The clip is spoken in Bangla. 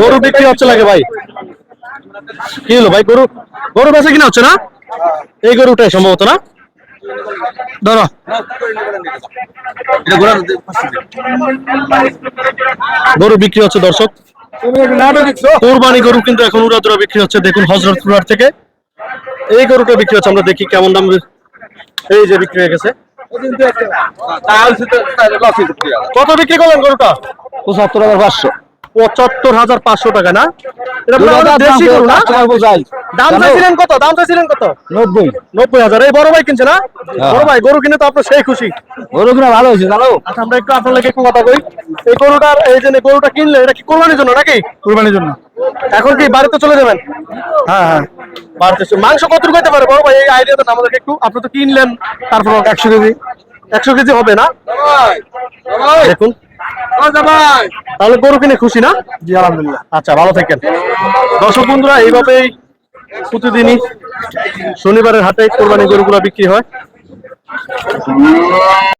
গরু বিক্রি হচ্ছে লাগে ভাই। কি হলো ভাই গরু গরু বেচা কিনা হচ্ছে না? এই গরুটাই সম্ভবত না? ধরো। গরু বিক্রি হচ্ছে দর্শক। কোরবানি গরু কিন্তু এখন উড়াদুরা বিক্রি হচ্ছে। দেখুন হজরতপুর থেকে। এই গরুটা বিক্রি হচ্ছে। আমরা দেখি কেমন দাম এই যে বিক্রি হয়ে গেছে। কত বিক্রি করলেন গরুটা? পঁচাত্তর হাজার পাঁচশো। পঁচাত্তর হাজার পাঁচশো টাকা না? এটা হয় দেশি গরু না? দাম চাইছিলেন কত? দাম চাইছিলেন কত? নব্বই। নব্বই হাজার। এই বড় ভাই কিনছে না? বড় ভাই গরু কিনে তো আপনার সেই খুশি। গরুগুলো ভালো হয়েছে জানো? আচ্ছা আমরা একটু আপনার একটু কথা বলি। এই গরুটার এই যে গরুটা কিনলে এটা কি কোরবানির জন্য নাকি? কুরবানির জন্য। এখন কি বাড়িতে চলে যাবেন? হ্যাঁ হ্যাঁ। বাড়িতে মাংস কতটুকু হতে পারে বড় ভাই এই আমাদেরকে একটু আপনি তো কিনলেন তারপর একশো কেজি। একশো কেজি হবে না? দেখুন। তাহলে গরু কিনে খুশি না? জি আলহামদুলিল্লাহ। আচ্ছা ভালো থাকেন। দর্শক বন্ধুরা এইভাবেই প্রতিদিনই শনিবারের হাটে কোরবানি গরুগুলো বিক্রি হয়।